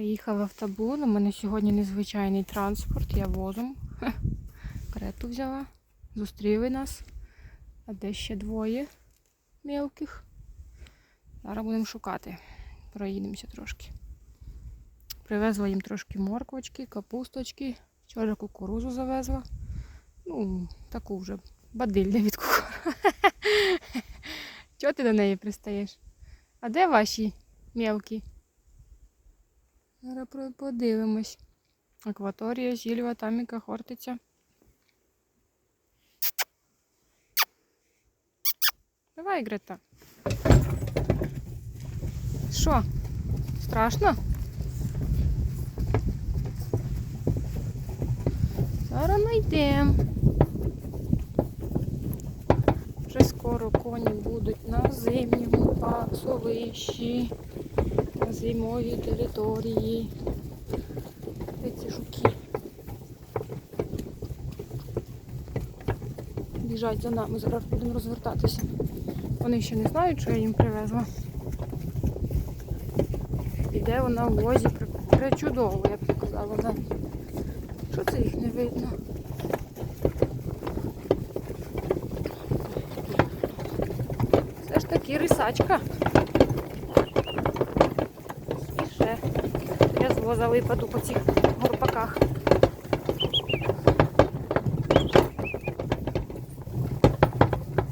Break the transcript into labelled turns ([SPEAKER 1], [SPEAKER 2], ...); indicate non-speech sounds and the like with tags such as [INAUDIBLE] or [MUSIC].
[SPEAKER 1] Приїхала в табун. У мене сьогодні незвичайний транспорт. Я возом. Хе. [LAUGHS] Карету взяла. Зустріли нас. А де ще двоє мелких. Зараз будемо шукати. Проїдемося трошки. Привезла їм трошки морквочки, капусточки. Вчора кукурузу завезла. Ну, таку вже бадилля від кукурузи. [LAUGHS] Чого ти до неї пристаєш? А де ваші мелкі? Зараз подивимось. Акваторія, Зільва, Таміка, Хортиця. Давай, Грета. Що? Страшно? Зараз знайдемо. Вже скоро коні будуть на зимньому пасовищі, на зимовій території. Ці жуки? Біжать за нами, зараз будемо розвертатися. Вони ще не знають, що я їм привезла. Іде вона в возі причудово, я б сказала. Да. Що це їх не видно? Все ж таки рисачка. Випаду по цих горпаках.